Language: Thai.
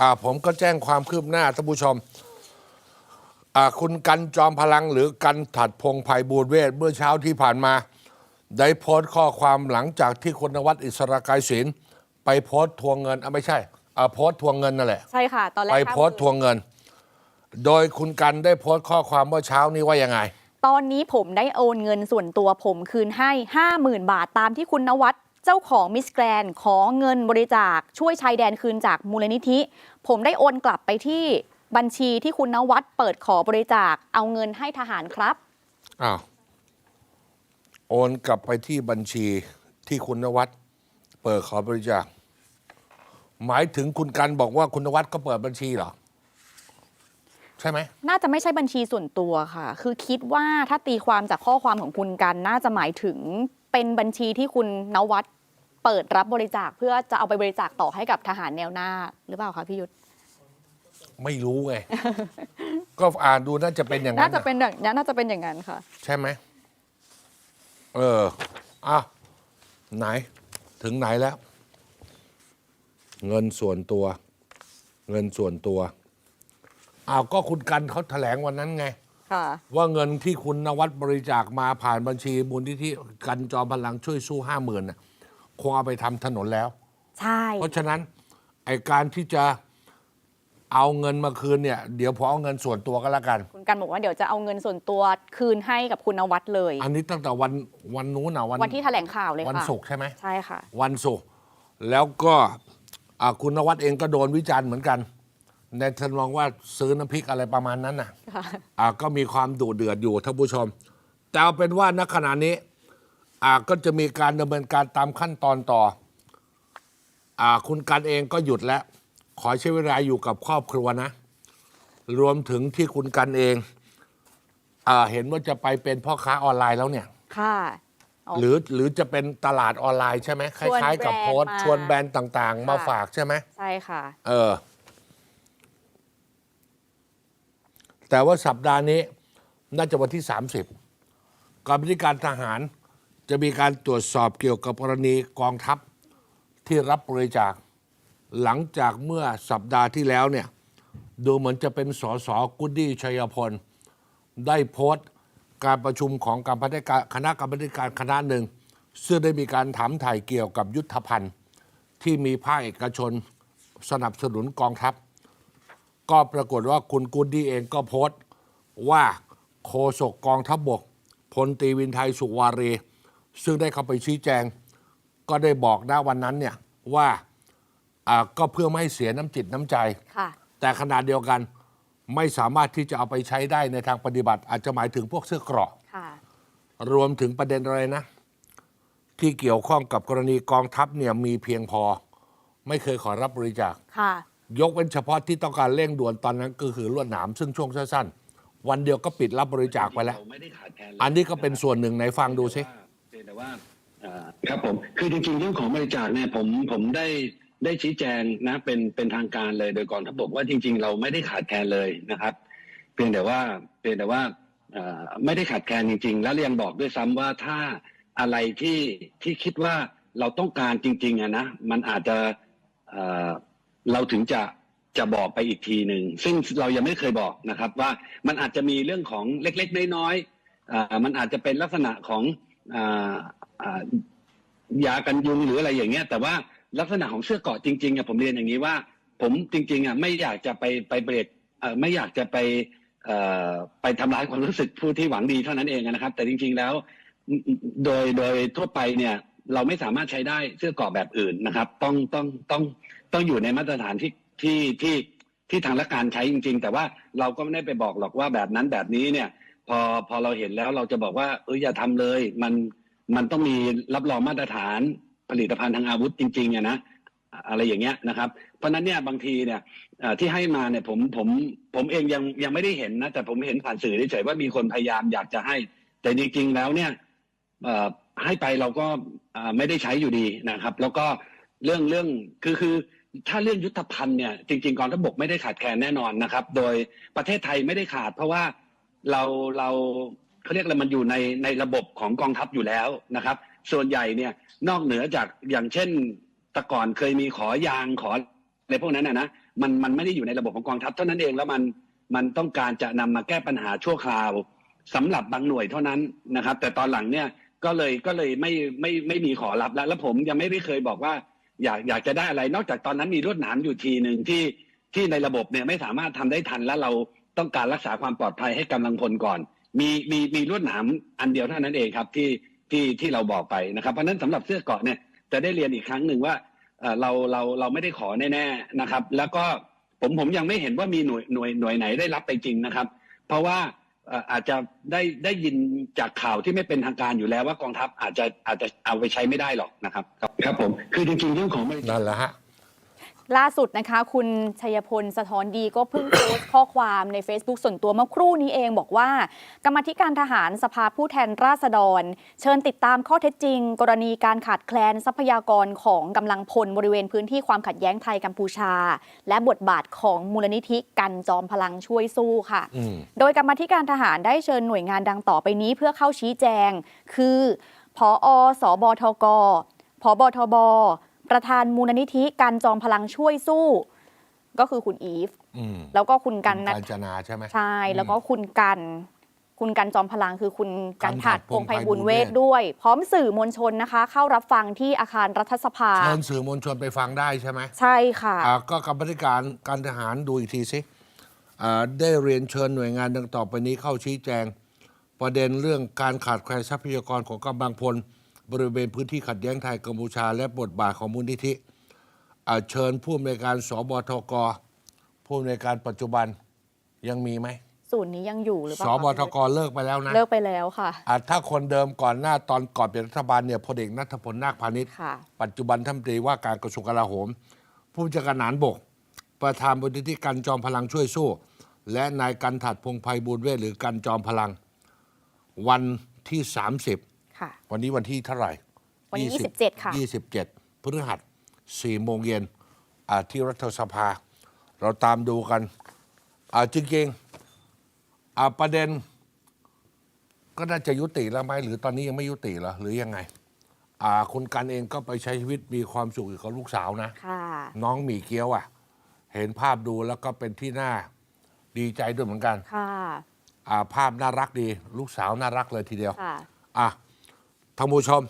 อ่าผมก็แจ้งความคืบหน้าท่านผู้ชมอ่าคุณกันจอมพลังหรือกันถัดพงษ์ภัยบูลย์เวทเมื่อเช้าที่ผ่านมา ได้โพสต์ข้อความหลังจากที่คุณนวัดอิสระกายศิลป์ไปโพสต์ทวงเงินอะไม่ใช่อ่าโพสต์ทวงเงินนั่นแหละ ใช่ค่ะ ตอนแรกไปห้าโพสต์หทมื่นวงเงิน โดยคุณกันได้โพสต์ข้อความเมื่อเช้านี้ว่ายังไง ตอนนี้ผมได้โอนเงินส่วนตัวผมคืนให้ 50,000 บาทตามที่คุณนวัด เจ้าของมิสแกรนขอเงินบริจาคช่วยชายแดนคืนจากมูลนิธิ ผมได้โอนกลับไปที่บัญชีที่คุณนวัดเปิดขอบริจาคเอาเงินให้ทหารครับ อ้าวโอนกลับไปที่บัญชีที่คุณนวัดเปิดขอบริจาค หมายถึงคุณกันบอกว่าคุณนวัดก็เปิดบัญชีเหรอ ใช่ไหม น่าจะไม่ใช่บัญชีส่วนตัวค่ะ คือคิดว่าถ้าตีความจากข้อความของคุณกัน น่าจะหมายถึงเป็นบัญชีที่คุณนวัด เปิดรับบริจาคเพื่อจะเอาไปบริจาคต่อให้กับทหารแนวหน้า หรือเปล่าคะพี่ยุทธไม่รู้ไง ก็อ่านดูน่าจะเป็นอย่างนั้น่านจะเป็นอย่างนั้นน่าจะเป็นอย่างนั้นค่ะ ใช่ไหมเอออะไหน ถึงไหนแล้ว เงินส่วนตัว เงินส่วนตัวอ้าวก็คุณกันเขาแถลงวันนั้นไงค่ะว่าเงินที่คุณนวัดบริจาคมาผ่านบัญชีมูลนิธิกันจอมพลังช่วยสู้ห้าหมื่นน่ะ คงเอาไปทำถนนแล้ว ใช่ เพราะฉะนั้นไอการที่จะเอาเงินมาคืนเนี่ย เดี๋ยวพอเอาเงินส่วนตัวก็แล้วกัน คุณกันบอกว่าเดี๋ยวจะเอาเงินส่วนตัวคืนให้กับคุณนวัดเลย อันนี้ตั้งแต่วันวันนู้นนะวันวันที่แถลงข่าวเลยค่ะวันศุกร์ใช่ไหมใช่ค่ะ วันศุกร์แล้วก็อ่าคุณนวัดเองก็โดนวิจารณ์เหมือนกัน ในทำนองว่าซื้อน้ำพริกอะไรประมาณนั้นน่ะ ค่ะ อ่าก็มีความดุเดือดอยู่ท่านผู้ชม แต่เอาเป็นว่าณขณะนี้ อ่าก็จะมีการดำเนินการตามขั้นตอนต่ออ่าคุณกันเองก็หยุดแล้ว ขอใช้เวลาอยู่กับครอบครัวนะ รวมถึงที่คุณกันเองอาเห็นว่าจะไปเป็นพ่อค้าออนไลน์แล้วเนี่ย ค่ะอ๋อ หรือหรือจะเป็นตลาดออนไลน์ใช่ไหมคชวนล้ายๆ กับแบรนด์โพสต์มาชวนแบรนด์ต่างๆ มาค่ะ ฝากใช่ไหม ใช่ค่ะ เออ แต่ว่าสัปดาห์นี้ น่าจะวันที่ 30กรรมธิการทหาร จะมีการตรวจสอบเกี่ยวกับกรณีกองทัพที่รับบริจาค หลังจากเมื่อสัปดาห์ที่แล้วเนี่ยดูเหมือนจะเป็นสสกุดดี้ชัยพล ได้โพสต์การประชุมของกรรมธิการคณะกรรมการคณะหนึ่ง ซึ่งได้มีการถามถ่ายเกี่ยวกับยุทธภัณฑ์ ที่มีภาคเอกชนสนับสนุนกองทัพ ก็ปรากฏว่าคุณกุดดี้เองก็โพสต์ว่าโฆษกกองทัพบกพลตีวินไทยสุวารี ซึ่งได้เข้าไปชี้แจง ก็ได้บอกนะวันนั้นเนี่ยว่าอ่าก็เพื่อไม่ให้เสียน้ำจิตน้ำใจ ค่ะ แต่ขนาดเดียวกันไม่สามารถที่จะเอาไปใช้ได้ในทางปฏิบัติ อาจจะหมายถึงพวกเสื้อเกราะ ค่ะ รวมถึงประเด็นอะไรนะ ที่เกี่ยวข้องกับกรณีกองทัพเนี่ยมีเพียงพอ ไม่เคยขอรับบริจาค ค่ะ ยกเว้นเฉพาะที่ต้องการเร่งด่วนตอนนั้นก็คือลวดหนาม ซึ่งช่วงสั้นๆ วันเดียวก็ปิดรับบริจาคไปแล้ว เราไม่ได้ขาดแคลนเลยอันนี้ก็เป็นส่วนหนึ่งไหนฟังดูสิเพียง แต่ว่าครับผมคือจริงๆเรื่องของบริจาคเนี่ยผมผมได้ได้ชี้แจงนะเป็นเป็นทางการเลยโดยก่องทัพบกว่าจริง ๆ เราไม่ได้ขาดแคลนเลยนะครับ เพียงแต่ว่าเพียงแต่ว่าไม่ได้ขาดแคลนจริง ๆ แล้วยังบอกด้วยซ้ำว่าถ้าอะไรที่ที่คิดว่าเราต้องการจริงๆอะนะมันอาจจะเเราถึงจะจะบอกไปอีกทีหนึ่งซึ่งเรายังไม่เคยบอกนะครับว่ามันอาจจะมีเรื่องของเล็ก ๆ น้อยๆอ่ามันอาจจะเป็นลักษณะของ ยากันยุงหรืออะไรอย่างเงี้ย แต่ว่าลักษณะของเสื้อเกาะจริงๆอะผมเรียนอย่างนี้ว่า ผมจริงๆอะไม่อยากจะไปไปเบรกเอ่อไม่อยากจะไปไปทำร้ายความรู้สึกผู้ที่หวังดีเท่านั้นเองนะครับ แต่จริงๆแล้วโดยโดยทั่วไปเนี่ยเราไม่สามารถใช้ได้เสื้อเกาะแบบอื่นนะครับ ต้องต้องต้องต้องอยู่ในมาตรฐานที่ที่ที่ ที่ทางราชการใช้จริง ๆ แต่ว่าเราก็ไม่ได้ไปบอกหรอกว่าแบบนั้นแบบนี้เนี่ย พอพอเราเห็นแล้วเราจะบอกว่าเอออย่าทำเลย มันมันต้องมีรับรองมาตรฐานผลิตภัณฑ์ทางอาวุธจริงๆอะนะอะไรอย่างเงี้ยนะครับ เพราะนั้นเนี่ยบางทีเนี่ยที่ให้มาเนี่ยผมผมผมเองยังยังไม่ได้เห็นนะแต่ผมเห็นผ่านสื่อเฉยๆว่ามีคนพยายามอยากจะให้ แต่จริง ๆ แล้วเนี่ยให้ไปเราก็ไม่ได้ใช้อยู่ดีนะครับ แล้วก็เรื่องเรื่องคือคือ ถ้าเรื่องยุทธภัณฑ์เนี่ยจริงๆกองทัพบกไม่ได้ขาดแคลนแน่นอนนะครับ โดยประเทศไทยไม่ได้ขาด เพราะว่าเราเราเขาเรียกอะไรมันอยู่ในในระบบของกองทัพอยู่แล้วนะครับ ส่วนใหญ่เนี่ยนอกเหนือจากอย่างเช่นแต่ก่อนเคยมีขอยางขออะไรพวกนั้นนะนะมันมันไม่ได้อยู่ในระบบของกองทัพเท่านั้นเองแล้วมันมันต้องการจะนำมาแก้ปัญหาชั่วคราวสำหรับบางหน่วยเท่านั้นนะครับ แต่ตอนหลังเนี่ยก็เลยก็เลยไม่ไม่ไม่มีขอรับแล้ว แล้วผมยังไม่ได้เคยบอกว่า อยากอยากจะได้อะไร นอกจากตอนนั้นมีรวดหนามอยู่ทีหนึ่งที่ที่ในระบบเนี่ยไม่สามารถทำได้ทันและเราต้องการรักษาความปลอดภัยให้กำลังพลก่อน มีมีมีลวดหนามอันเดียวเท่านั้นเองครับที่ที่ที่เราบอกไปนะครับ เพราะนั้นสำหรับเสื้อเกาะเนี่ยจะได้เรียนอีกครั้งหนึ่งว่าเราเราเราไม่ได้ขอแน่ๆนะครับ แล้วก็ผมผมยังไม่เห็นว่ามีหน่วยหน่วยหน่วยไหนได้รับไปจริงนะครับ เพราะว่า อาจจะได้ได้ยินจากข่าวที่ไม่เป็นทางการอยู่แล้วว่ากองทัพอาจจะอาจจะเอาไปใช้ไม่ได้หรอกนะครับ ครับผมคือจริงๆเรื่องของบริจาคนั่นแหละฮะ ล่าสุดนะคะ คุณชัยพลสะท้อนดีก็เพิ่งโพสต์ข้อความใน Facebook ส่วนตัวเมื่อครู่นี้เองบอกว่า กรรมธิการทหารสภาผู้แทนราษฎร เชิญติดตามข้อเท็จจริง กรณีการขาดแคลนทรัพยากรของกำลังพลบริเวณพื้นที่ความขัดแย้งไทยกัมพูชา และบทบาทของมูลนิธิกันจอมพลังช่วยสู้ค่ะ โดยกรรมธิการทหารได้เชิญหน่วยงานดังต่อไปนี้เพื่อเข้าชี้แจง คือพออสบทกพบทบ ประธานมูลนิธิการจอมพลังช่วยสู้ ก็คือคุณอีฟ อืมแล้วก็คุณกันนักาญจนาใช่ไหม ใช่แล้วก็คุณกัน คุณกันจอมพลังคือคุณกันกันถัดถัดพงษ์ไพบูลย์พงษ์ไพบูลย์เวเวททด้วย พร้อมสื่อมวลชนนะคะ เข้ารับฟังที่อาคารรัฐสภา เชิญสื่อมวลชนไปฟังได้ใช่ไหมใช่ค่ะ อ่าก็กรรมธิการการทหารดูอีกทีสิอ่าได้เรียนเชิญหน่วยงานดังต่อไปนี้เข้าชี้แจง ประเด็นเรื่องการขาดแคลนทรัพยากรของกำลังพล บริเวณพื้นที่ขัดแย้งไทยกัมพูชา และบทบาทของมูลนิธิอ่าเชิญผู้อำนวยการสบทกผู้อำนวยการปัจจุบันยังมีไหมศูนย์นี้ยังอยู่หรือเปสล่าบทกเลิกไปแล้วนะ เลิกไปแล้วค่ะอ่าถ้าคนเดิมก่อนหน้าตอนก่อนเป็นรัฐบาลเนี่ยพลเอกนัทพลนาคพาณิชย์ค่ะปัจจุบันท่านรัฐมนตรีว่าการกระทรวงกลาโหม ผู้บัญชาการทหารบก ประธานบริธิกันจอมพลังช่วยสู้ และนายกันถัดพงษ์ไพบูลย์เวทหรือกันจอมพลัง วันที่ 30 ค่ะ วันนี้วันที่เท่าไหร่วันนี้20 27 ค่ะ 27 พฤหัส4โมงเย็นอ่าที่รัฐสภา เราตามดูกันอ่าจริงๆอ่าประเด็น ก็น่าจะยุติแล้วไหมหรือตอนนี้ยังไม่ยุติเหรอหรือยังไงอ่าคุณกันเองก็ไปใช้ชีวิตมีความสุขอยู่กับลูกสาวนะ ค่ะ น้องหมีเกี้ยวอะ เห็นภาพดูแล้วก็เป็นที่น่าดีใจด้วยเหมือนกันค่ะ อ่าภาพน่ารักดี ลูกสาวน่ารักเลยทีเดียว ค่ะ อะ ท่านผู้ชม